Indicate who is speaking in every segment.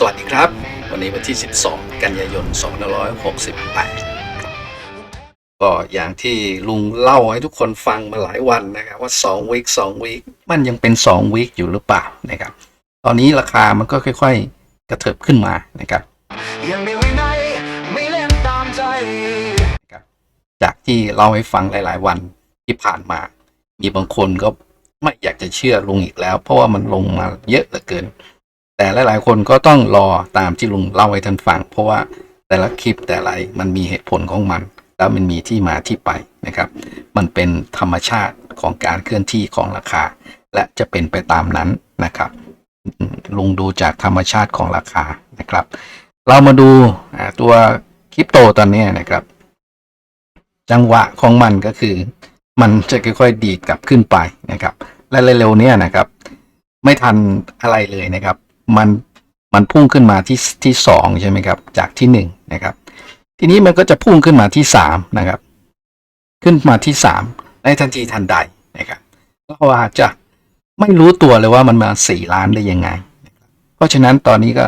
Speaker 1: สวัสดีครับ วันนี้วันที่ 12 กันยายน 2568 ก็อย่างที่ลุงเล่าให้ทุกคนฟังมาหลายวันนะครับว่า2วีค2วีคมันยังเป็น2วีคอยู่หรือเปล่านะครับ ตอนนี้ราคามันก็ค่อยๆ กระเถิบขึ้นมานะครับ
Speaker 2: ยังมีวินัยไม่เล่นตามใจ
Speaker 1: นะครับจากที่เล่าให้ฟังหลาย ๆ วันที่ผ่านมา มีบางคนก็ไม่อยากจะเชื่อลุงอีกแล้ว เพราะว่ามันลงมาเยอะเหลือเกิน แต่หลาย ๆ คนก็ต้องรอตามที่ลุงเล่าให้ท่านฟัง เพราะว่าแต่ละคลิปแต่ละมันมีเหตุผลของมัน แล้วมันมีที่มาที่ไปนะครับ มันเป็นธรรมชาติของการเคลื่อนที่ของราคา และจะเป็นไปตามนั้นนะครับลุงดูจากธรรมชาติของราคานะครับ เรามาดูตัวคริปโตตอนนี้นะครับ จังหวะของมันก็คือ มันจะค่อยๆดีดกลับขึ้นไปนะครับ และเร็วๆเนี้ยนะครับ ไม่ทันอะไรเลยนะครับ มันมันพุ่งขึ้นมาที่ที่สองใช่ไหมครับ จากที่หนึ่งนะครับ ทีนี้มันก็จะพุ่งขึ้นมาที่สามนะครับ ขึ้นมาที่สามในทันทีทันใดนะครับเราอาจจะไม่รู้ตัวเลยว่ามันมาสี่ล้านได้ยังไง เพราะฉะนั้นตอนนี้ก็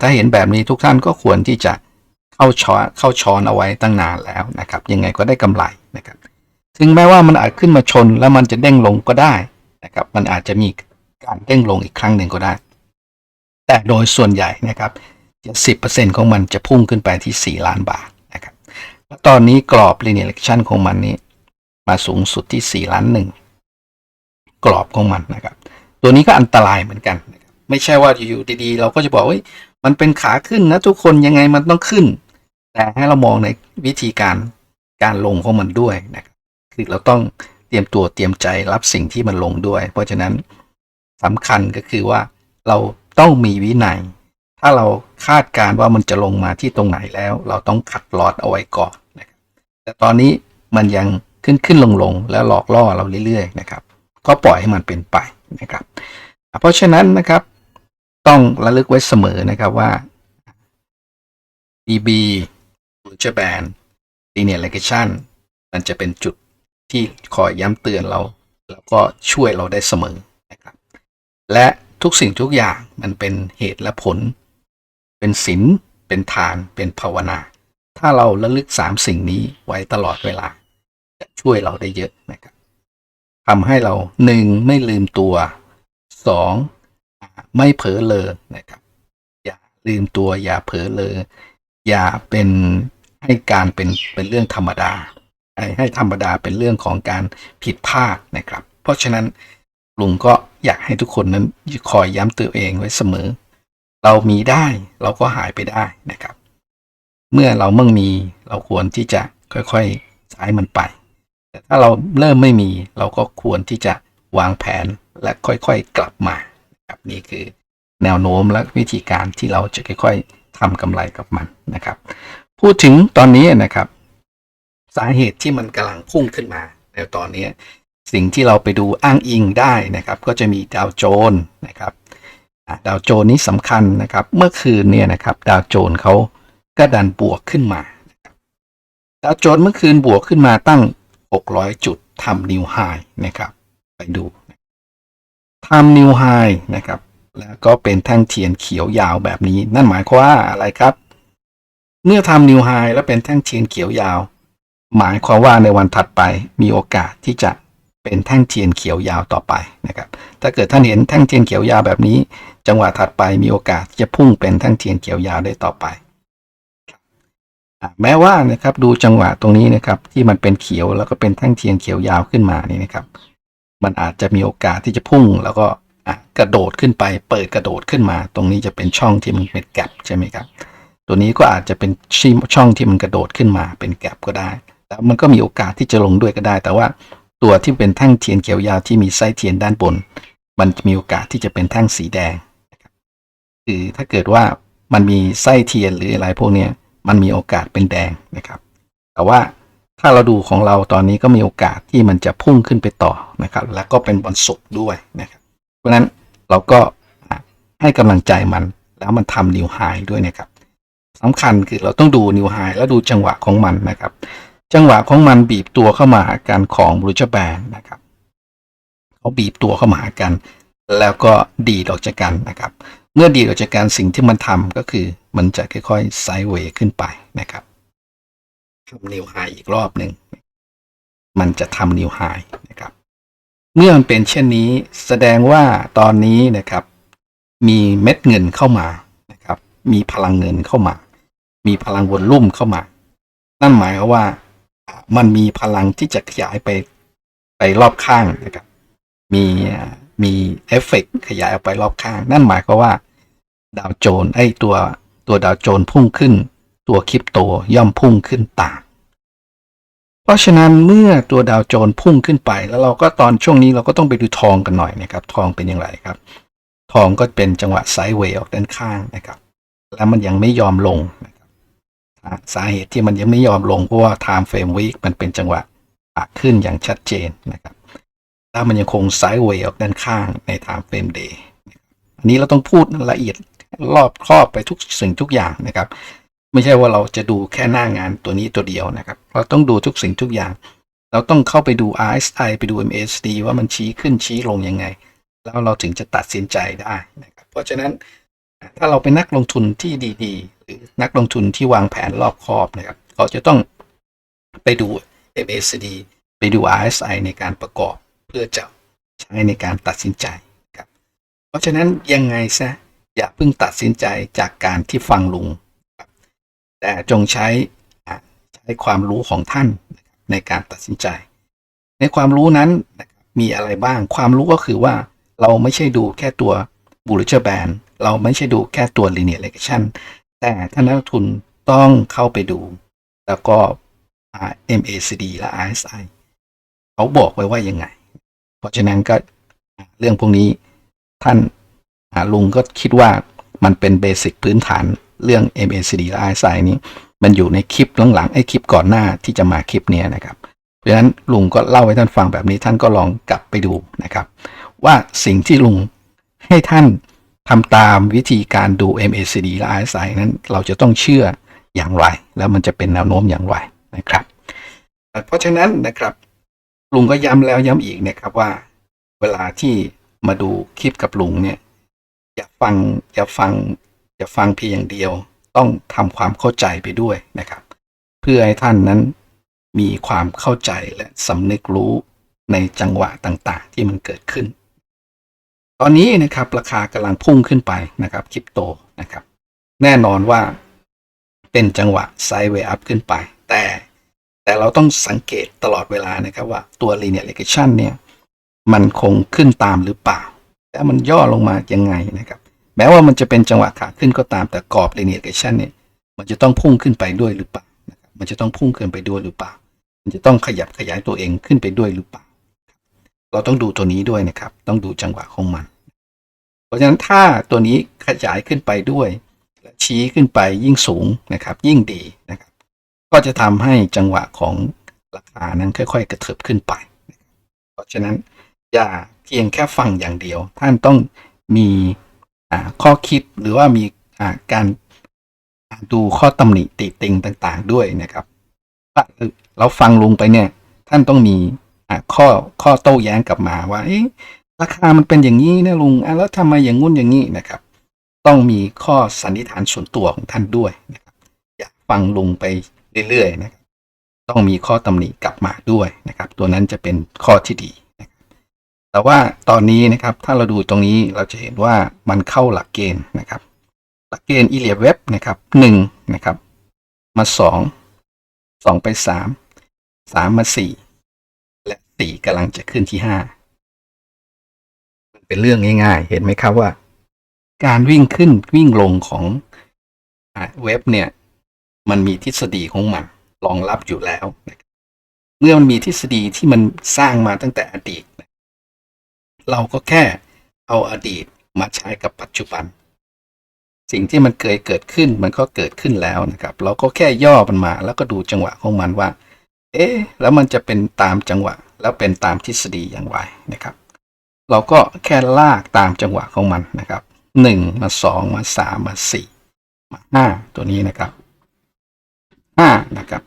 Speaker 1: ถ้าเห็นแบบนี้ทุกท่านก็ควรที่จะเข้าช้อนเข้าช้อนเอาไว้ตั้งนานแล้วนะครับ ยังไงก็ได้กำไรนะครับ ถึงแม้ว่ามันอาจขึ้นมาชนแล้วมันจะเด้งลงก็ได้นะครับ มันอาจจะมีการเด้งลงอีกครั้งหนึ่งก็ได้ แต่โดยส่วนใหญ่นะครับ70%ของมันจะพุ่งขึ้นไปที่ 4 ล้านบาทนะครับแล้วตอนนี้กรอบ linear regression ของมันนี้ มาสูงสุดที่ 4 ล้านหนึ่งกรอบของมันนะครับ ตัวนี้ก็อันตรายเหมือนกัน ไม่ใช่ว่าอยู่ๆดีๆ เราก็จะบอกว่ามันเป็นขาขึ้นนะทุกคนยังไงมันต้องขึ้น แต่ให้เรามองในวิธีการการลงของมันด้วยนะครับคือเราต้องเตรียมตัวเตรียมใจรับสิ่งที่มันลงด้วย เพราะฉะนั้นสำคัญก็คือว่าเรา ต้องมีวินัย ถ้าเราคาดการณ์ว่ามันจะลงมาที่ตรงไหนแล้ว เราต้องขัดลอดเอาไว้ก่อนนะครับแต่ตอนนี้มันยังขึ้นขึ้นลงลงแล้วหลอกล่อเราเรื่อยๆนะครับ ก็ปล่อยให้มันเป็นไปนะครับ เพราะฉะนั้นนะครับ ต้องระลึกไว้เสมอนะครับว่า EB หรือจะแบน linear regression มันจะเป็นจุดที่คอยย้ำเตือนเรา แล้วก็ช่วยเราได้เสมอนะครับ และ ทุกสิ่งทุกอย่างมันเป็นเหตุและผล เป็นศีลเป็นทานเป็นภาวนา ถ้าเราระลึกสามสิ่งนี้ไว้ตลอดเวลา จะช่วยเราได้เยอะนะครับทำให้เราหนึ่งไม่ลืมตัวสองไม่เผลอเลยนะครับ อย่าลืมตัวอย่าเผลอเลยอย่าเป็นให้การเป็นเป็นเรื่องธรรมดา ให้ให้ธรรมดาเป็นเรื่องของการผิดพลาดนะครับ เพราะฉะนั้นลุงก็ อยากให้ทุกคนนั้นคอยย้ำตัวเองไว้เสมอ เรามีได้เราก็หายไปได้นะครับ เมื่อเราเมั่งมีเราควรที่จะค่อยๆใช้มันไป แต่ถ้าเราเริ่มไม่มีเราก็ควรที่จะวางแผนและค่อยๆกลับมาครับนี่คือแนวโน้มและวิธีการที่เราจะค่อยๆทำกำไรกับมันนะครับ พูดถึงตอนนี้นะครับ สาเหตุที่มันกำลังพุ่งขึ้นมาในตอนนี้ สิ่งที่เราไปดูอ้างอิงได้นะครับ ก็จะมีดาวโจน์นะครับดาวโจน์นี้สำคัญนะครับ เมื่อคืนเนี่ยนะครับ ดาวโจน์เขาก็ดันบวกขึ้นมาดาวโจน์เมื่อคืนบวกขึ้นมาตั้ง 600 จุดทำนิวไฮนะครับ ไปดูทำนิวไฮนะครับ แล้วก็เป็นแท่งเทียนเขียวยาวแบบนี้ นั่นหมายความว่าอะไรครับ เมื่อทำนิวไฮแล้วเป็นแท่งเทียนเขียวยาว หมายความว่าในวันถัดไปมีโอกาสที่จะ เป็นแท่งเทียนเขียวยาวต่อไปนะครับ ถ้าเกิดท่านเห็นแท่งเทียนเขียวยาวแบบนี้ จังหวะถัดไปมีโอกาสจะพุ่งเป็นแท่งเทียนเขียวยาวได้ต่อไป แม้ว่านะครับดูจังหวะตรงนี้นะครับที่มันเป็นเขียวแล้วก็เป็นแท่งเทียนเขียวยาวขึ้นมานี่นะครับ มันอาจจะมีโอกาสที่จะพุ่งแล้วก็กระโดดขึ้นไป เปิดกระโดดขึ้นมา ตรงนี้จะเป็นช่องที่มันเป็นแกลบใช่ไหมครับ ตัวนี้ก็อาจจะเป็นช่องที่มันกระโดดขึ้นมาเป็นแกลบก็ได้ แล้วมันก็มีโอกาสที่จะลงด้วยก็ได้ แต่ว่า ตัวที่เป็นแท่งเทียนเขียวยาวที่มีไส้เทียนด้านบน มันมีโอกาสที่จะเป็นแท่งสีแดงนะครับคือถ้าเกิดว่ามันมีไส้เทียนหรืออะไรพวกนี้มันมีโอกาสเป็นแดงนะครับ แต่ว่าถ้าเราดูของเราตอนนี้ก็มีโอกาสที่มันจะพุ่งขึ้นไปต่อนะครับ แล้วก็เป็นวันศุกด้วยนะครับ เพราะฉะนั้นเราก็ให้กำลังใจมันแล้วมันทำนิวไฮด้วยนะครับสำคัญคือเราต้องดูนิวไฮแล้วดูจังหวะของมันนะครับ จังหวะของมันบีบตัวเข้ามาหากันของบรูจแบนนะครับเขาบีบตัวเข้ามาหากัน แล้วก็ดีดออกจากกันนะครับ เมื่อดีดออกจากการสิ่งที่มันทำก็คือมันจะค่อยๆไซด์เวย์ขึ้นไปนะครับทำนิวไฮอีกรอบหนึ่งมันจะทำนิวไฮนะครับ เมื่อมันเป็นเช่นนี้แสดงว่าตอนนี้นะครับ มีเม็ดเงินเข้ามานะครับ มีพลังเงินเข้ามา มีพลังวนลุ่มเข้ามา นั่นหมายความว่า มันมีพลังที่จะขยายไปไปรอบข้างนะครับ มีมีเอฟเฟกต์ขยายออกไปรอบข้าง นั่นหมายความว่า ดาวโจนไอ้ตัวตัวดาวโจนพุ่งขึ้น ตัวคริปโตย่อมพุ่งขึ้นตามเพราะฉะนั้นเมื่อตัวดาวโจนพุ่งขึ้นไป แล้วเราก็ตอนช่วงนี้เราก็ต้องไปดูทองกันหน่อยนะครับ ทองเป็นอย่างไรครับ ทองก็เป็นจังหวะไซด์เวย์ออกด้านข้างนะครับ แล้วมันยังไม่ยอมลงนะ สาเหตุที่มันยังไม่ยอมลงเพราะว่า time frame week มันเป็นจังหวะขาขึ้นอย่างชัดเจนนะครับแล้วมันยังคงไซด์เวย์ออกด้านข้างใน time frame day อันนี้เราต้องพูดละเอียดรอบครอบไปทุกสิ่งทุกอย่างนะครับ ไม่ใช่ว่าเราจะดูแค่หน้างานตัวนี้ตัวเดียวนะครับ เราต้องดูทุกสิ่งทุกอย่าง เราต้องเข้าไปดู RSI ไปดู MACD ว่ามันชี้ขึ้นชี้ลงยังไง แล้วเราถึงจะตัดสินใจได้นะครับ เพราะฉะนั้นถ้าเราเป็นนักลงทุนที่ดี ๆ นักลงทุนที่วางแผนรอบคอบนะครับเขาจะต้องไปดู MACD ไปดู RSI ในการประกอบเพื่อจะใช้ในการตัดสินใจครับ เพราะฉะนั้นยังไงซะอย่าเพิ่งตัดสินใจจากการที่ฟังลุง แต่จงใช้ใช้ความรู้ของท่านในการตัดสินใจ ในความรู้นั้นนะครับมีอะไรบ้าง ความรู้ก็คือว่าเราไม่ใช่ดูแค่ตัว Bollinger Band เราไม่ใช่ดูแค่ตัว Linear Regression แต่ท่านนักทุนต้องเข้าไปดู แล้วก็ MACD และ RSI เขาบอกไว้ว่ายังไง เพราะฉะนั้นก็เรื่องพวกนี้ท่านาลุงก็คิดว่ามันเป็นเบสิกพื้นฐานเรื่อง MACD และ RSI นี้ มันอยู่ในคลิปหลังๆไอ้คลิปก่อนหน้าที่จะมาคลิปนี้นะครับ เพราะฉะนั้นลุงก็เล่าให้ท่านฟังแบบนี้ท่านก็ลองกลับไปดูนะครับ ว่าสิ่งที่ลุงให้ท่าน ทำตามวิธีการดู MACD และ RSI นั้นเราจะต้องเชื่ออย่างไร แล้วมันจะเป็นแนวโน้มอย่างไรนะครับ เพราะฉะนั้นนะครับลุงก็ย้ำแล้วย้ำอีกนะครับว่า เวลาที่มาดูคลิปกับลุงเนี่ยอย่าฟังอย่าฟังอย่าฟังเพียงอย่างเดียว ต้องทำความเข้าใจไปด้วยนะครับ เพื่อให้ท่านนั้นมีความเข้าใจและสำนึกรู้ในจังหวะต่างๆ ที่มันเกิดขึ้น ตอนนี้นะครับราคากำลังพุ่งขึ้นไปนะครับคริปโตนะครับ แน่นอนว่าเป็นจังหวะไซด์เวย์อัพขึ้นไป แต่แต่เราต้องสังเกตตลอดเวลานะครับว่าตัว linear regression เนี่ยมันคงขึ้นตามหรือเปล่า แล้วมันย่อลงมายังไงนะครับ แม้ว่ามันจะเป็นจังหวะขาขึ้นก็ตามแต่กรอบ linear regression เนี่ยมันจะต้องพุ่งขึ้นไปด้วยหรือเปล่า มันจะต้องพุ่งขึ้นไปด้วยหรือเปล่า มันจะต้องขยับขยายตัวเองขึ้นไปด้วยหรือเปล่า เราต้องดูตัวนี้ด้วยนะครับ ต้องดูจังหวะของมัน เพราะฉะนั้นถ้าตัวนี้ขยายขึ้นไปด้วยและชี้ขึ้นไปยิ่งสูงนะครับ ยิ่งดีนะครับ ก็จะทำให้จังหวะของราคานั้นค่อย ๆ กระเถิบขึ้นไป เพราะฉะนั้นอย่าเพียงแค่ฟังอย่างเดียว ท่านต้องมีข้อคิดหรือว่ามีการดูข้อตำหนิติติงต่าง ๆ ด้วยนะครับเราฟังลงไปเนี่ยท่านต้องมี ข้อข้อโต้แย้งกลับมาว่าราคามันเป็นอย่างนี้นะลุงแล้วทำไมอย่างงุ้นอย่างนี้นะครับ ต้องมีข้อสันนิษฐานส่วนตัวของท่านด้วยนะครับอย่าฟังลุงไปเรื่อยๆนะครับต้องมีข้อตำหนิกลับมาด้วยนะครับ ตัวนั้นจะเป็นข้อที่ดีนะครับแต่ว่าตอนนี้นะครับถ้าเราดูตรงนี้เราจะเห็นว่ามันเข้าหลักเกณฑ์นะครับ หลักเกณฑ์อีเลียเว็บนะครับหนึ่งนะครับ มาสองสองไปสามสามมาสี่ สี่กำลังจะขึ้นที่ห้ามันเป็นเรื่องง่ายๆ เห็นไหมครับว่า การวิ่งขึ้นวิ่งลงของอเว็บเนี่ย มันมีทฤษฎีของมันรองรับอยู่แล้ว เมื่อมันมีทฤษฎีที่มันสร้างมาตั้งแต่อดีต เราก็แค่เอาอดีตมาใช้กับปัจจุบัน สิ่งที่มันเคยเกิดขึ้นมันก็เกิดขึ้นแล้วนะครับ เราก็แค่ย่อมันมาแล้วก็ดูจังหวะของมันว่า เอ๊ะ แล้วมันจะเป็นตามจังหวะ แล้วเป็นตามทฤษฎีอย่างไรนะครับ เราก็แค่ลากตามจังหวะของมันนะครับหนึ่งมาสองมาสามมาสี่มาห้าตัวนี้นะครับห้านะครับ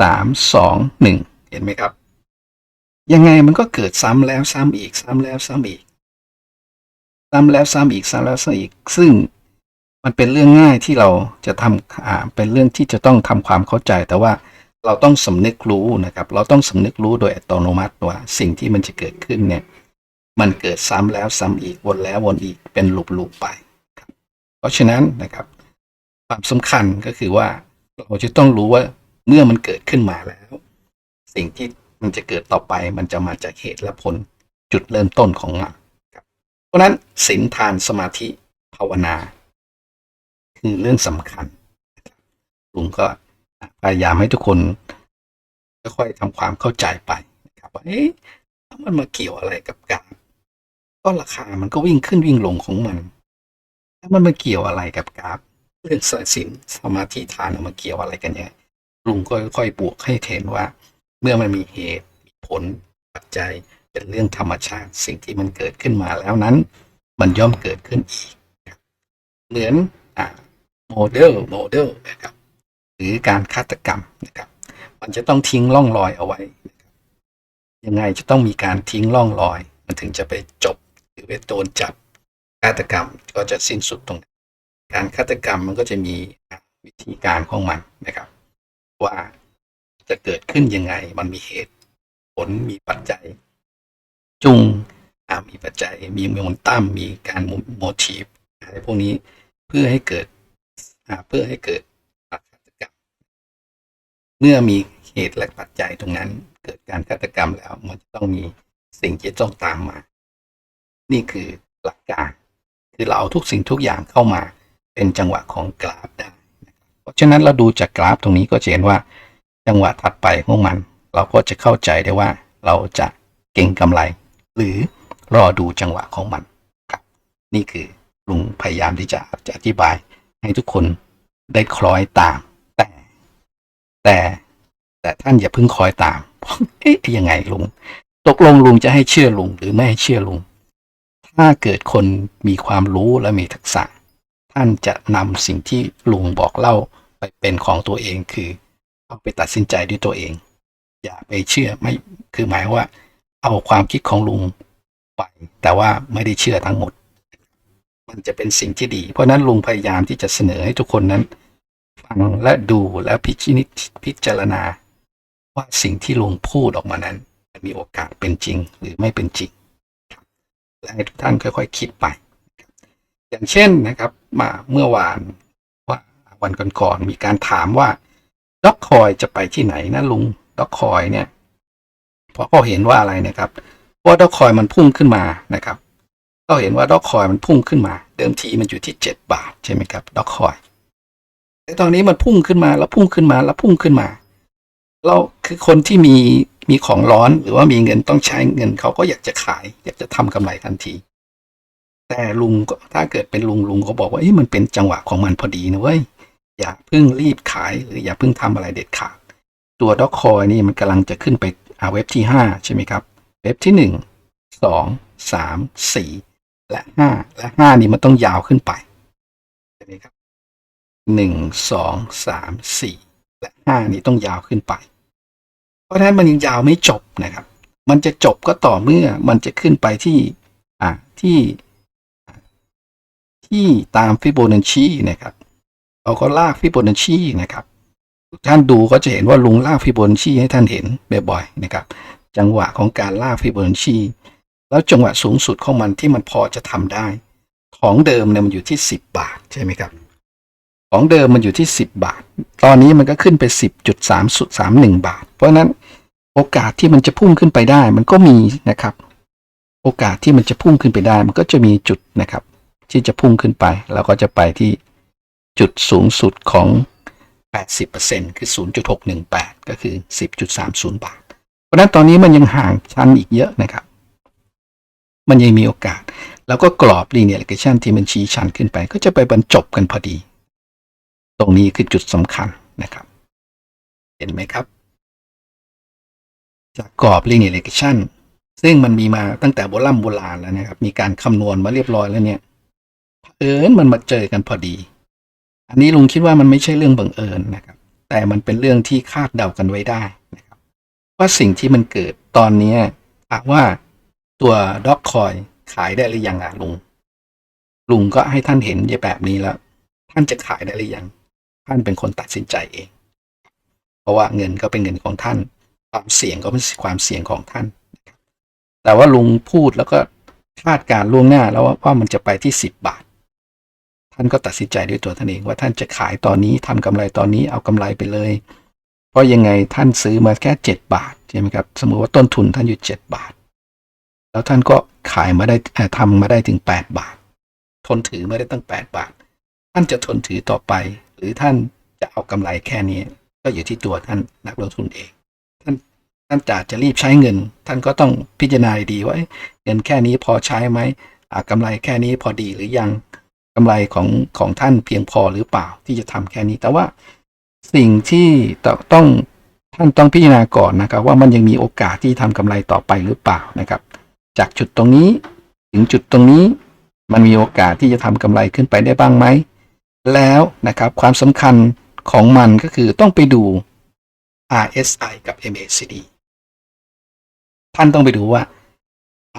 Speaker 1: สามสองหนึ่งเห็นไหมครับ ยังไงมันก็เกิดซ้ำแล้วซ้ำอีก ซ้ำแล้วซ้ำอีก ซ้ำแล้วซ้ำอีก ซ้ำแล้วซ้ำอีก ซึ่งมันเป็นเรื่องง่ายที่เราจะทำเป็นเรื่องที่จะต้องทำความเข้าใจแต่ว่า เราต้องสำนึกรู้นะครับ เราต้องสำนึกรู้โดยอัตโนมัติว่าสิ่งที่มันจะเกิดขึ้นเนี่ย มันเกิดซ้ำแล้วซ้ำอีกวนแล้ววนอีกเป็นลูปๆไปครับ เพราะฉะนั้นนะครับ ความสำคัญก็คือว่าเราจะต้องรู้ว่าเมื่อมันเกิดขึ้นมาแล้ว สิ่งที่มันจะเกิดต่อไปมันจะมาจากเหตุและผลจุดเริ่มต้นของมันครับเพราะนั้นศีลทานสมาธิภาวนา คือเรื่องสำคัญลุงก็ พยายามให้ทุกคนค่อยๆทำความเข้าใจไปนะครับว่าเอ๊ะมันมาเกี่ยวอะไรกับกราฟก็ราคามันก็วิ่งขึ้นวิ่งลงของมันแล้วมันมาเกี่ยวอะไรกับกราฟเรื่องศีลสมาธิทานมาเกี่ยวอะไรกันเนี่ยลุงก็ค่อยๆบวกให้เห็นว่า เมื่อมันมีเหตุมีผลปัจจัยเป็นเรื่องธรรมชาติสิ่งที่มันเกิดขึ้นมาแล้วนั้น มันย่อมเกิดขึ้นอีก เหมือนอ่าโมเดลโมเดลนะครับ รือการฆาตกรรมนะครับ มันจะต้องทิ้งร่องรอยเอาไว้ ยังไงจะต้องมีการทิ้งร่องรอย มันถึงจะไปจบหรือไปโดนจับฆาตกรรมก็จะสิ้นสุดตรงนั้การฆาตกรรมมันก็จะมีวิธีการของมันนะครับ ว่าจะเกิดขึ้นยังไง มันมีเหตุผลมีปัจจัย จุงมีปัจจัย มีโมนตั้มมีการโมทีฟอะไรพวกนี้เพื่อให้เกิดเพื่อให้เกิด เมื่อมีเหตุและปัจจัยตรงนั้น เกิดการฆาตกรรมแล้ว มันจะต้องมีสิ่งที่ต้องตามมา นี่คือหลักการ คือเราเอาทุกสิ่งทุกอย่างเข้ามาเป็นจังหวะของกราฟได้นะครับเพราะฉะนั้นเราดูจากกราฟตรงนี้ก็จะเห็นว่า จังหวะถัดไปของมัน เราก็จะเข้าใจได้ว่าเราจะเก่งกำไร หรือรอดูจังหวะของมันครับ นี่คือลุงพยายามที่จะจะอธิบายให้ทุกคนได้คล้อยตาม แต่แต่ท่านอย่าเพิ่งคอยตามเอ๊ะยังไงลุง ตกลงลุงจะให้เชื่อลุงหรือไม่ให้เชื่อลุง ถ้าเกิดคนมีความรู้และมีทักษะ ท่านจะนำสิ่งที่ลุงบอกเล่าไปเป็นของตัวเองคือ เอาไปตัดสินใจด้วยตัวเอง อย่าไปเชื่อไม่คือหมายว่า เอาความคิดของลุงไป แต่ว่าไม่ได้เชื่อทั้งหมด มันจะเป็นสิ่งที่ดี เพราะนั้นลุงพยายามที่จะเสนอให้ทุกคนนั้น ฟังและดูและพิจิตพิจารณา ว่าสิ่งที่ลุงพูดออกมานั้นมีโอกาสเป็นจริงหรือไม่เป็นจริงและให้ทุกท่านค่อยๆคิดไปนะครับอย่างเช่นนะครับ มาเมื่อวานว่าวันก่อนๆมีการถามว่าด็อกคอยจะไปที่ไหนนะลุงด็อกคอยเนี่ยเพราะเขาเห็นว่าอะไรนะครับว่าด็อกคอยมันพุ่งขึ้นมานะครับ ก็เห็นว่าด็อกคอยมันพุ่งขึ้นมา เดิมทีมันอยู่ที่เจ็ดบาทใช่ไหมครับด็อกคอยแต่ตอนนี้มันพุ่งขึ้นมาแล้วพุ่งขึ้นมาแล้วพุ่งขึ้นมาเราคือคนที่มีมีของร้อนหรือว่ามีเงินต้องใช้เงินเขาก็อยากจะขาย อยากจะทำกำไรทันที แต่ลุงก็ถ้าเกิดเป็นลุงลุงก็บอกว่าเอ้ยมันเป็นจังหวะของมันพอดีนะเว้ยอย่าเพิ่งรีบขายหรืออย่าเพิ่งทำอะไรเด็ดขาดตัวด็อกคอยนี่มันกำลังจะขึ้นไปอาเว็บที่ห้าใช่ไหมครับ เว็บที่หนึ่งสองสามสี่และห้าและห้านี่มันต้องยาวขึ้นไป หนึ่งสองสามสี่และห้านี่ต้องยาวขึ้นไป เพราะฉะนั้นมันยังยาวไม่จบนะครับ มันจะจบก็ต่อเมื่อมันจะขึ้นไปที่อ่าที่ ที่ตามฟิโบนัชชีนะครับ เราก็ลากฟิโบนัชชีนะครับท่านดูก็จะเห็นว่าลุงลากฟิโบนัชชีให้ท่านเห็นบ่อยๆนะครับ จังหวะของการลากฟิโบนัชชีแล้วจังหวะสูงสุดของมันที่มันพอจะทำได้ ของเดิมเนี่ยมันอยู่ที่สิบบาทใช่ไหมครับ ของเดิมมันอยู่ที่สิบบาท ตอนนี้มันก็ขึ้นไปสิบจุดสามสุดสามหนึ่งบาท เพราะนั้นโอกาสที่มันจะพุ่งขึ้นไปได้มันก็มีนะครับ โอกาสที่มันจะพุ่งขึ้นไปได้มันก็จะมีจุดนะครับ ที่จะพุ่งขึ้นไปแล้วก็จะไปที่จุดสูงสุดของ 80%คือ 0.618 ก็คือ 10.30 บาท เพราะฉะนั้นตอนนี้มันยังห่างชั้นอีกเยอะนะครับ มันยังมีโอกาส แล้วก็กรอบ linear regression ที่มันชี้ชันขึ้นไป ก็จะไปบรรจบกันพอดี ตรงนี้คือจุดสำคัญนะครับ เห็นไหมครับ จากกรอบ linear regression ซึ่งมันมีมาตั้งแต่โบราณโบราณแล้วนะครับ มีการคำนวณมาเรียบร้อยแล้วเนี่ยเอิญมันมาเจอกันพอดี อันนี้ลุงคิดว่ามันไม่ใช่เรื่องบังเอิญนะครับ แต่มันเป็นเรื่องที่คาดเดากันไว้ได้นะครับ ว่าสิ่งที่มันเกิดตอนนี้ถามว่าตัวด็อกคอยขายได้หรือยังอะลุง ลุงก็ให้ท่านเห็นแบบนี้แล้ว ท่านจะขายได้หรือยัง ท่านเป็นคนตัดสินใจเอง เพราะว่าเงินก็เป็นเงินของท่าน ความเสี่ยงก็เป็นความเสี่ยงของท่าน แต่ว่าลุงพูดแล้วก็คาดการณ์ล่วงหน้าแล้วว่ามันจะไปที่สิบบาท ท่านก็ตัดสินใจด้วยตัวท่านเองว่าท่านจะขายตอนนี้ทำกำไรตอนนี้เอากำไรไปเลย เพราะยังไงท่านซื้อมาแค่เจ็ดบาทใช่ไหมครับสมมติว่าต้นทุนท่านอยู่เจ็ดบาท แล้วท่านก็ขายมาได้เอ่อทำมาได้ถึงแปดบาท ทนถือมาได้ตั้งแปดบาท ท่านจะทนถือต่อไป รือท่านจะเอากำไรแค่นี้ ก็อยู่ที่ตัวท่านนักลงทุนเอง ท่านท่านจะจะรีบใช้เงิน ท่านก็ต้องพิจารณาดีว่าเงินแค่นี้พอใช้ไหมอ่ากำไรแค่นี้พอดีหรือยังกำไรของของท่านเพียงพอหรือเปล่าที่จะทำแค่นี้ แต่ว่าสิ่งที่ต้องต้องท่านต้องพิจารณาก่อนนะครับ ว่ามันยังมีโอกาสที่ทำกำไรต่อไปหรือเปล่านะครับ จากจุดตรงนี้ถึงจุดตรงนี้ มันมีโอกาสที่จะทำกำไรขึ้นไปได้บ้างไหม แล้วนะครับความสำคัญของมันก็คือต้องไปดู RSI กับ MACD ท่านต้องไปดูว่า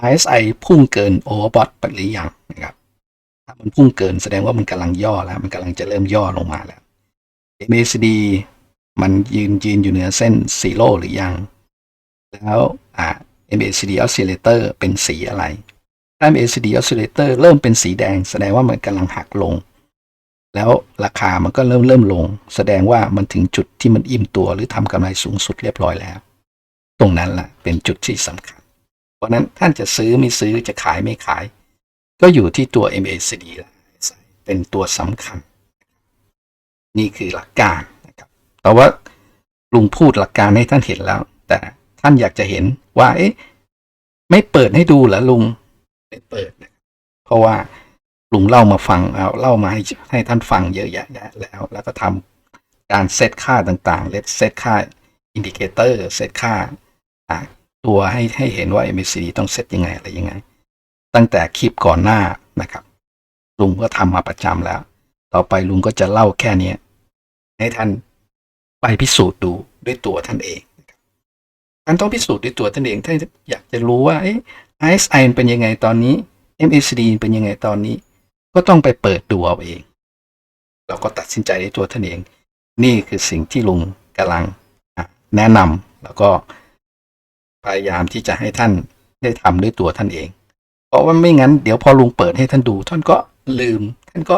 Speaker 1: RSI พุ่งเกิน overbought ไปหรือยังนะครับ ถ้ามันพุ่งเกินแสดงว่ามันกำลังย่อแล้ว มันกำลังจะเริ่มย่อลงมาแล้ว MACD มันยืนยืนอยู่เหนือเส้นซีโร่หรือยัง แล้วอ่า MACD oscillator เป็นสีอะไร ถ้า MACD oscillator เริ่มเป็นสีแดง แสดงว่ามันกำลังหักลง แล้วราคามันก็เริ่มเริ่มลง แสดงว่ามันถึงจุดที่มันอิ่มตัวหรือทำกำไรสูงสุดเรียบร้อยแล้ว ตรงนั้นแหละเป็นจุดที่สำคัญ เพราะนั้นท่านจะซื้อไม่ซื้อจะขายไม่ขาย ก็อยู่ที่ตัว MACD ละเป็นตัวสำคัญ นี่คือหลักการนะครับแต่ว่าลุงพูดหลักการให้ท่านเห็นแล้ว แต่ท่านอยากจะเห็นว่าเอ๊ะไม่เปิดให้ดูเหรอลุงไม่เปิดนะเพราะว่า ลุงเล่ามาฟังเอาเล่ามาให้ให้ท่านฟังเยอะแยะแล้ว แล้วก็ทำการเซตค่าต่างๆเลเซตค่าอินดิเคเตอร์เซตค่าตัวให้ให้เห็นว่า MACD ต้องเซตยังไงอะไรยังไง ตั้งแต่คลิปก่อนหน้านะครับ ลุงก็ทำมาประจำแล้ว ต่อไปลุงก็จะเล่าแค่เนี้ให้ท่านไปพิสูจน์ดูด้วยตัวท่านเองนะครับท่านต้องพิสูจน์ด้วยตัวท่านเองถ้าอยากจะรู้ว่าเอ๊ะ RSI เป็นยังไงตอนนี้ MACD เป็นยังไงตอนนี้ ก็ต้องไปเปิดดูเอาเอง เราก็ตัดสินใจด้วยตัวท่านเอง นี่คือสิ่งที่ลุงกำลังแนะนำแล้วก็พยายามที่จะให้ท่านได้ทำด้วยตัวท่านเอง เพราะว่าไม่งั้นเดี๋ยวพอลุงเปิดให้ท่านดู ท่านก็ลืม ท่านก็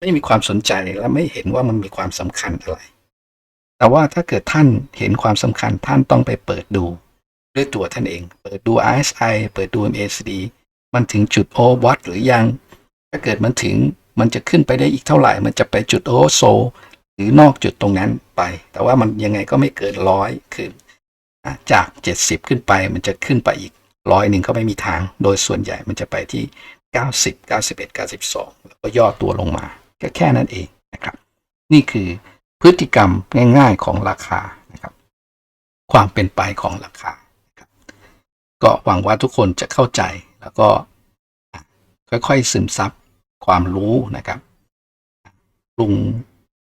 Speaker 1: ไม่มีความสนใจและไม่เห็นว่ามันมีความสำคัญอะไร แต่ว่าถ้าเกิดท่านเห็นความสำคัญท่านต้องไปเปิดดูด้วยตัวท่านเอง เปิดดู RSI เปิดดู MACD มันถึงจุดโอวัตหรือยัง ถ้าเกิดมันถึงมันจะขึ้นไปได้อีกเท่าไหร่ มันจะไปจุดโอโซ หรือนอกจุดตรงนั้นไป แต่ว่ามันยังไงก็ไม่เกินร้อยคืออะจาก 70 ขึ้นไปมันจะขึ้นไปอีกร้อยหนึ่งก็ไม่มีทาง โดยส่วนใหญ่มันจะไปที่ 90 91 92 แล้วก็ย่อตัวลงมาก็แค่นั้นเองนะครับ นี่คือพฤติกรรมง่ายๆของราคานะครับ ความเป็นไปของราคาครับก็หวังว่าทุกคนจะเข้าใจแล้วก็ค่อยๆซึมซับ ความรู้นะครับ ลุง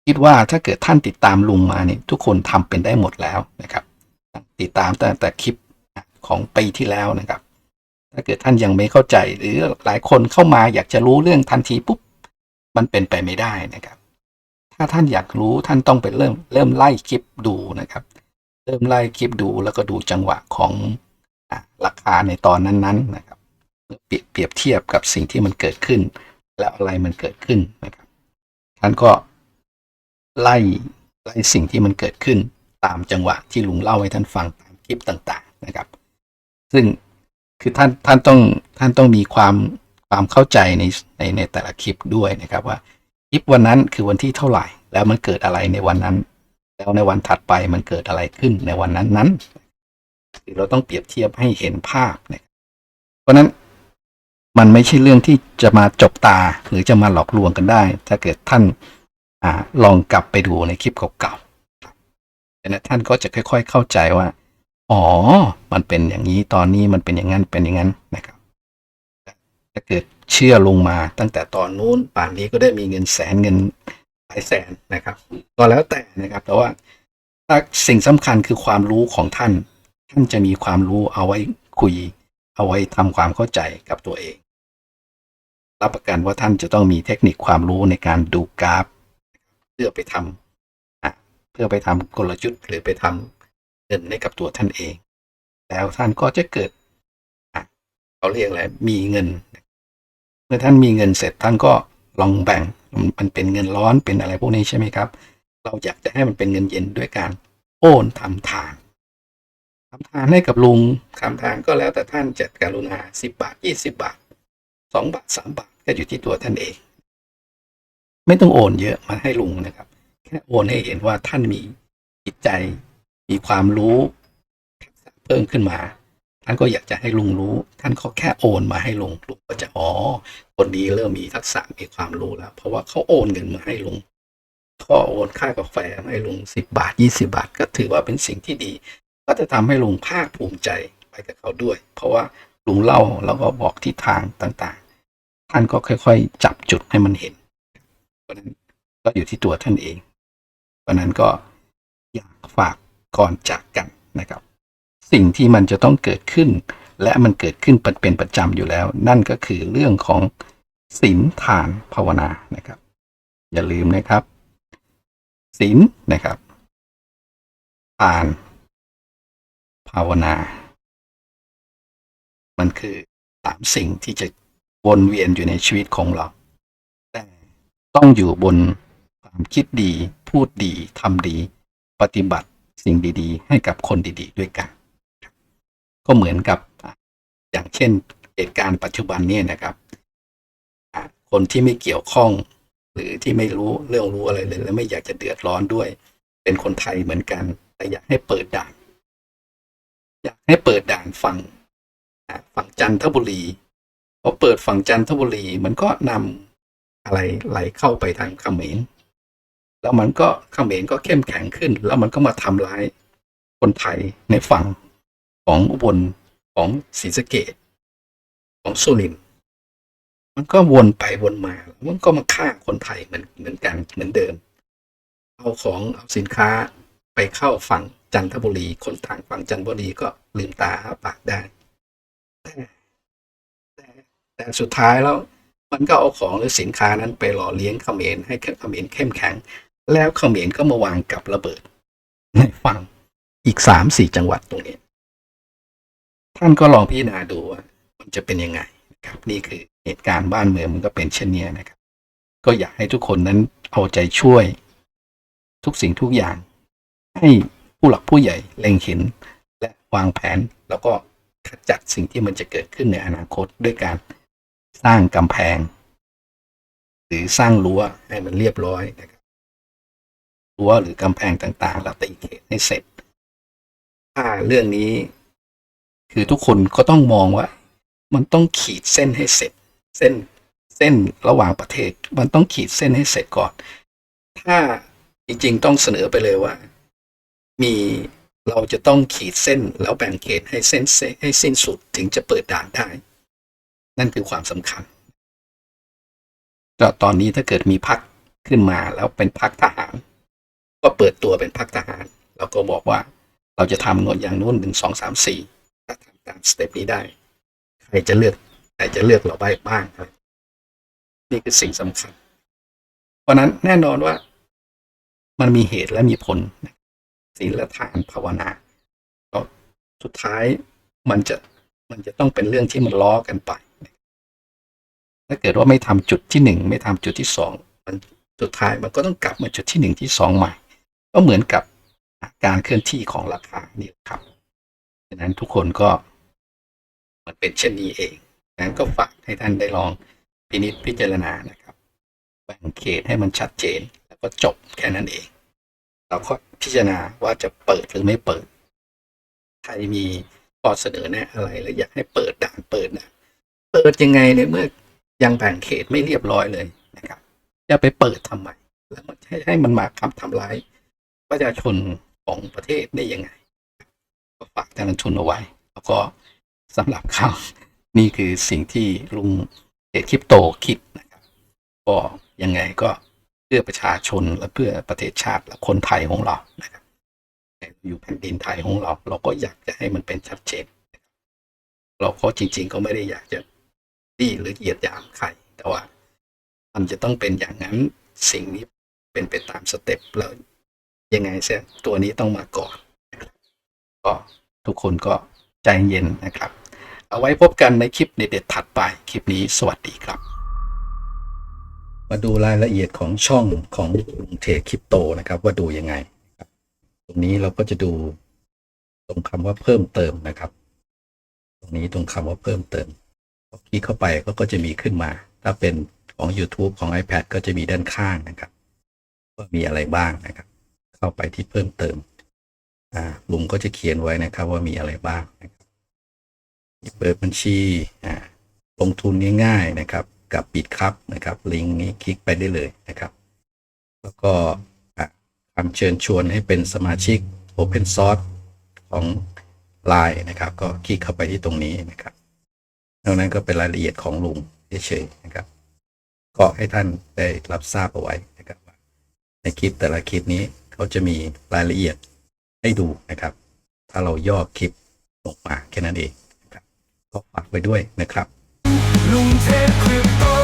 Speaker 1: คิดว่าถ้าเกิดท่านติดตามลุงมาเนี่ยทุกคนทำเป็นได้หมดแล้วนะครับ ติดตามแตั้งแต่คลิปของปีที่แล้วนะครับ ถ้าเกิดท่านยังไม่เข้าใจ หรือหลายคนเข้ามาอยากจะรู้เรื่องทันทีปุ๊บมันเป็นไปไม่ได้นะครับ ถ้าท่านอยากรู้ท่านต้องไปเริ่มเริ่มไล่คลิปดูนะครับ เริ่มไล่คลิปดูแล้วก็ดูจังหวะของราคาในตอนนั้นๆนะครับเปรียบเทียบกับสิ่งที่มันเกิดขึ้น แล้วอะไรมันเกิดขึ้นนะครับท่านก็ไล่ไล่สิ่งที่มันเกิดขึ้นตามจังหวะที่ลุงเล่าให้ท่านฟังตามคลิปต่างๆนะครับ ซึ่งคือท่านท่านต้องท่านต้องมีความความเข้าใจในในในแต่ละคลิปด้วยนะครับว่าคลิปวันนั้นคือวันที่เท่าไหร่ แล้วมันเกิดอะไรในวันนั้น แล้วในวันถัดไปมันเกิดอะไรขึ้นในวันนั้นนั้นคือเราต้องเปรียบเทียบให้เห็นภาพนะเพราะนั้น มันไม่ใช่เรื่องที่จะมาจบตาหรือจะมาหลอกลวงกันได้ ถ้าเกิดท่านอลองกลับไปดูในคลิปเก่าๆนั้นท่านก็จะค่อย ๆ เข้าใจว่า อ๋อ มันเป็นอย่างนี้ตอนนี้มันเป็นอย่างนั้นเป็นอย่างนั้นนะครับ ถ้าเกิดเชื่อลงมาตั้งแต่ตอนนู้นป่านนี้ก็ได้มีเงินแสนเงินหลายแสนนะครับ ก็แล้วแต่นะครับ แต่ว่าถ้าสิ่งสำคัญคือความรู้ของท่าน ท่านจะมีความรู้เอาไว้คุย เอาไว้ทำความเข้าใจกับตัวเอง รับประกันว่าท่านจะต้องมีเทคนิคความรู้ในการดูกราฟ เพื่อไปทำเพื่อไปทำกลยุทธ์หรือไปทำเงินให้กับตัวท่านเอง แล้วท่านก็จะเกิดเขาเรียกอะไรมีเงิน เมื่อท่านมีเงินเสร็จท่านก็ลองแบ่งมันเป็นเงินร้อนเป็นอะไรพวกนี้ใช่ไหมครับ เราอยากจะให้มันเป็นเงินเย็นด้วยการโอนทำทาน ทำทานให้กับลุงทำทานก็แล้วแต่ท่านจัดการุณาสิบบาทยี่สิบาทสองบาทสามบาทก็อยู่ที่ตัวท่านเอง ไม่ต้องโอนเยอะมาให้ลุงนะครับ แค่โอนให้เห็นว่าท่านมีจิตใจ มีความรู้เพิ่มขึ้นมา ท่านก็อยากจะให้ลุงรู้ ท่านก็แค่โอนมาให้ลุงลุงก็จะอ๋อคนนี้เริ่มมีทักษะมีความรู้แล้ว เพราะว่าเขาโอนเงินมาให้ลุงก็โอนค่ากาแฟให้ลุงสิบบาทยี่สิบาท ก็ถือว่าเป็นสิ่งที่ดี ก็จะทำให้ลุงภาคภูมิใจไปกับเขาด้วย เพราะว่าลุงเล่าแล้วก็บอกทิศทางต่างๆ ท่านก็ค่อย ๆ จับจุดให้มันเห็นเพราะนั้นก็อยู่ที่ตัวท่านเอง เพราะนั้นก็อยากฝากก่อนจากกันนะครับ สิ่งที่มันจะต้องเกิดขึ้น และมันเกิดขึ้นเป็นประจำอยู่แล้ว นั่นก็คือเรื่องของศีลทานภาวนานะครับ อย่าลืมนะครับศีลนะครับทาน ภาวนา มันคือสามสิ่งที่จะวนเวียนอยู่ในชีวิตของเรา แต่ต้องอยู่บนความคิดดี พูดดีทำดี ปฏิบัติสิ่งดีๆ ให้กับคนดีๆ ด้วยกัน ก็เหมือนกับอย่างเช่นเหตุการณ์ปัจจุบันเนี่ยนะครับ คนที่ไม่เกี่ยวข้อง หรือที่ไม่รู้เรื่องรู้อะไรเลย และไม่อยากจะเดือดร้อนด้วย เป็นคนไทยเหมือนกัน แต่อยากให้เปิดด่าน อยากให้เปิดด่านฝั่งฝั่งจันทบุรีพอเปิดฝั่งจันทบุรีมันก็นำอะไรไหลเข้าไปทางเขมรแล้วมันก็เขมรก็เข้มแข็งขึ้น แล้วมันก็มาทำร้ายคนไทยในฝั่งของอุบลของศรีสะเกดของสุรินมันก็วนไปวนมา มันก็มาฆ่าคนไทยเหมือนเหมือนกันเหมือนเดิม เอาของเอาสินค้าไปเข้าฝั่ง จันทบุรี คนทางฝั่งจันทบุรีก็ลืมตาปากได้แต่แต่แต่สุดท้ายแล้วมันก็เอาของหรือสินค้านั้นไปหล่อเลี้ยงเขมรให้เขมรเข้มแข็ง แล้วเขมรก็มาวางกับระเบิดในฝั่งอีกสามสี่จังหวัดตรงนี้ ท่านก็ลองพิจารณาดูว่ามันจะเป็นยังไงครับ นี่คือเหตุการณ์บ้านเมืองมันก็เป็นเช่นนี้นะครับ ก็อยากให้ทุกคนนั้นเอาใจช่วย ทุกสิ่งทุกอย่างให้ ผู้หลักผู้ใหญ่เล็งเห็น และวางแผนแล้วก็ขจัดสิ่งที่มันจะเกิดขึ้นในอนาคตด้วยการสร้างกำแพง หรือสร้างรั้วให้มันเรียบร้อยนะครับรั้วหรือกำแพงต่างๆแล้วตีเขตให้เสร็จ ถ้าเรื่องนี้ คือทุกคนก็ต้องมองว่า มันต้องขีดเส้นให้เสร็จ เส้นเส้นระหว่างประเทศ มันต้องขีดเส้นให้เสร็จก่อน ถ้าจริงๆ ต้องเสนอไปเลยว่า มีเราจะต้องขีดเส้นแล้วแบ่งเขตให้เส้นให้สิ้นสุดถึงจะเปิดด่านได้ นั่นคือความสำคัญก็ตอนนี้ถ้าเกิดมีพักขึ้นมาแล้วเป็นพักทหาร ก็เปิดตัวเป็นพักทหารแล้วก็บอกว่าเราจะทำงนอย่างนู้นหนึ่งสองสามสี่ถ้าทำตามสเต็ปนี้ได้ ใครจะเลือกใครจะเลือกเราไปบ้างครับนี่คือสิ่งสำคัญ เพราะนั้นแน่นอนว่า มันมีเหตุและมีผล ศีลทานภาวนาก็สุดท้ายมันจะมันจะต้องเป็นเรื่องที่มันล้อกันไป ถ้าเกิดว่าไม่ทำจุดที่หนึ่งไม่ทำจุดที่สองมันสุดท้ายมันก็ต้องกลับมาจุดที่หนึ่งที่สองใหม่ ก็เหมือนกับการเคลื่อนที่ของราคานี่ครับดังนั้นทุกคนก็มันเป็นเช่นนี้เองดังนั้นก็ฝากให้ท่านได้ลองพินิจพิจารณานะครับแบ่งเขตให้มันชัดเจนแล้วก็จบแค่นั้นเอง เราก็พิจารณาว่าจะเปิดหรือไม่เปิด ใครมีข้อเสนอแนะอะไรแล้วอยากให้เปิดด่านเปิดนะเปิดยังไงในเมื่อยังแบ่งเขตไม่เรียบร้อยเลยนะครับจะไปเปิดทำไมแล้วมันให้ให้มันมาทำทำร้ายประชาชนของประเทศได้ยังไงก็ฝากท่านนักทุนเอาไว้ แล้วก็สำหรับเขานี่คือสิ่งที่ลุงเอกคริปโตคิดนะครับก็ยังไงก็ พื่อประชาชนและเพื่อประเทศชาติและคนไทยของเรานะครับอยู่แผ่นดินไทยของเรา เราก็อยากจะให้มันเป็นชัดเจนเราก็จริง ๆ ก็ไม่ได้อยากจะดีหรือเหยียดหยามใครแต่ว่า มันจะต้องเป็นอย่างนั้นสิ่งนี้เป็นไปตามสเต็ปแล้วยังไงเสียตัวนี้ต้องมาก่อนก็ทุกคนก็ใจเย็นนะครับ เอาไว้พบกันในคลิปเด็ดๆถัดไป คลิปนี้สวัสดีครับ มาดูรายละเอียดของช่องของลุงเทคริปโตนะครับ ว่าดูยังไง ตรงนี้เราก็จะดูตรงคำว่าเพิ่มเติมนะครับ ตรงนี้ตรงคำว่าเพิ่มเติมพอคลิกเข้าไปก็ก็จะมีขึ้นมา ถ้าเป็นของ YouTube ของ iPad ก็จะมีด้านข้างนะครับว่ามีอะไรบ้างนะครับ เข้าไปที่เพิ่มเติมอ่าลุงก็จะเขียนไว้นะครับว่ามีอะไรบ้างนะครับเปิดบัญชีอ่าลงทุนง่ายๆนะครับ กับปิดครับนะครับลิงก์นี้คลิกไปได้เลยนะครับ แล้วก็คำเชิญชวนให้เป็นสมาชิก Open Source ของ Line นะครับ ก็คลิกเข้าไปที่ตรงนี้นะครับนอกนั้นก็เป็นรายละเอียดของลุงเฉยๆนะครับ ก็ให้ท่านได้รับทราบเอาไว้นะครับในคลิปแต่ละคลิปนี้เขาจะมีรายละเอียดให้ดูนะครับ ถ้าเราย่อคลิปลงมาแค่นั้นเองนะครับก็ฝากไว้ด้วยนะครับ
Speaker 2: ลุงเทพคริปโต